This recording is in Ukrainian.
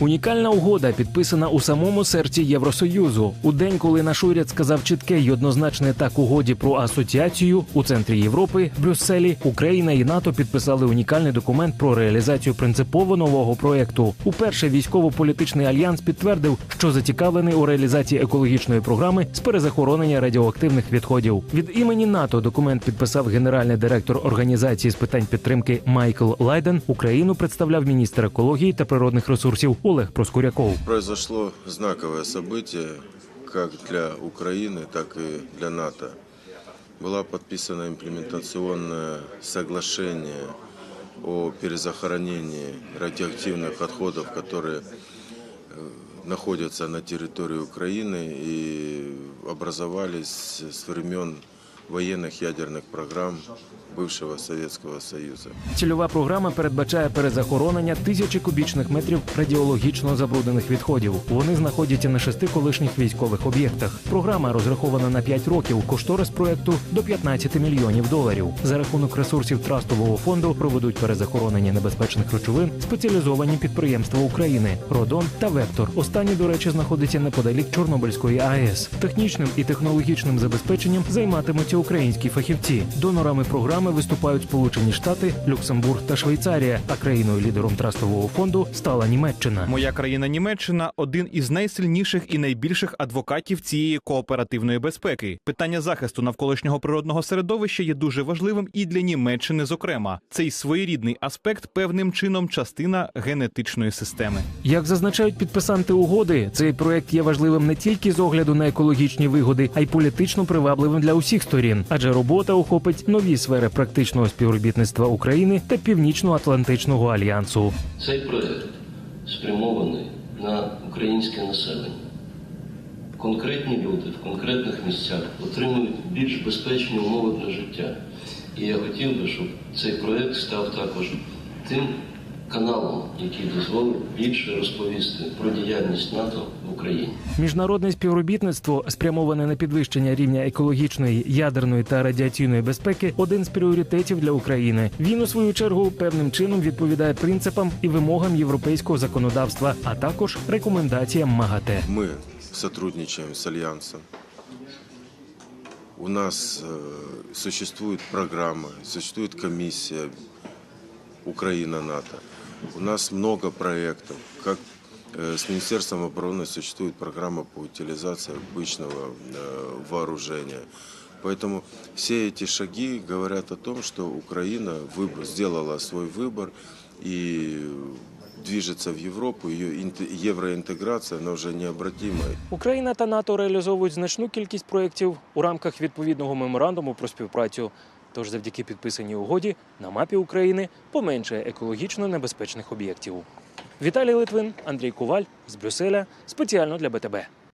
Унікальна угода підписана у самому серці Євросоюзу. У день, коли наш уряд сказав чітке й однозначне так угоді про асоціацію у центрі Європи, Брюсселі, Україна і НАТО підписали унікальний документ про реалізацію принципово нового проєкту. Уперше військово-політичний альянс підтвердив, що зацікавлений у реалізації екологічної програми з перезахоронення радіоактивних відходів. Від імені НАТО документ підписав генеральний директор організації з питань підтримки Майкл Лайден. Україну представляв міністр екології та природних ресурсів Олег Проскуряков. Произошло знаковое событие как для Украины, так и для НАТО. Была подписана имплементационное соглашение о перезахоронении радиоактивных отходов, которые э, находятся на территории Украины и образовались с времен военных ядерных программ бывшего Советского Союза. Цільова програма передбачає перезахоронення тисячі кубічних метрів радіологічно забруднених відходів. Вони знаходяться на шести колишніх військових об'єктах. Програма розрахована на 5 років. Кошторис проекту до 15 мільйонів доларів. За рахунок ресурсів трастового фонду проведуть перезахоронення небезпечних речовин спеціалізовані підприємства України Родон та Вектор. Останній, до речі, знаходиться неподалік Чорнобильської АЕС. Технічним і технологічним забезпеченням займатимуться українські фахівці. Донорами програми виступають Сполучені Штати, Люксембург та Швейцарія. А країною лідером трастового фонду стала Німеччина. Моя країна Німеччина один із найсильніших і найбільших адвокатів цієї кооперативної безпеки. Питання захисту навколишнього природного середовища є дуже важливим і для Німеччини, зокрема. Цей своєрідний аспект певним чином частина генетичної системи. Як зазначають підписанти угоди, цей проект є важливим не тільки з огляду на екологічні вигоди, а й політично привабливим для усіх сторін, адже робота охопить нові сфери практичного співробітництва України та Північно-Атлантичного альянсу. Цей проект спрямований на українське населення. Конкретні люди в конкретних місцях отримують більш безпечні умови для життя. І я хотів би, щоб цей проект став також тим каналом, який дозволить більше розповісти про діяльність НАТО в Україні. Міжнародне співробітництво, спрямоване на підвищення рівня екологічної, ядерної та радіаційної безпеки, один з пріоритетів для України. Він у свою чергу певним чином відповідає принципам і вимогам європейського законодавства, а також рекомендаціям МАГАТЕ. Мы сотрудничаем с Альянсом. У нас э, существует программа, существует комиссия Украина-НАТО. У нас много проектов. Как э, с Министерством обороны существует программа по утилизации обычного э, вооружения. Поэтому все эти шаги говорят о том, что Украина выбор, сделала свой выбор и движется в Европу. Ее инте- евроинтеграция, она уже необратимая. Україна та НАТО реалізовують значну кількість проєктів у рамках відповідного меморандуму про співпрацю. Тож, завдяки підписаній угоді, на мапі України поменшає екологічно небезпечних об'єктів. Віталій Литвин, Андрій Куваль з Брюсселя спеціально для БТБ.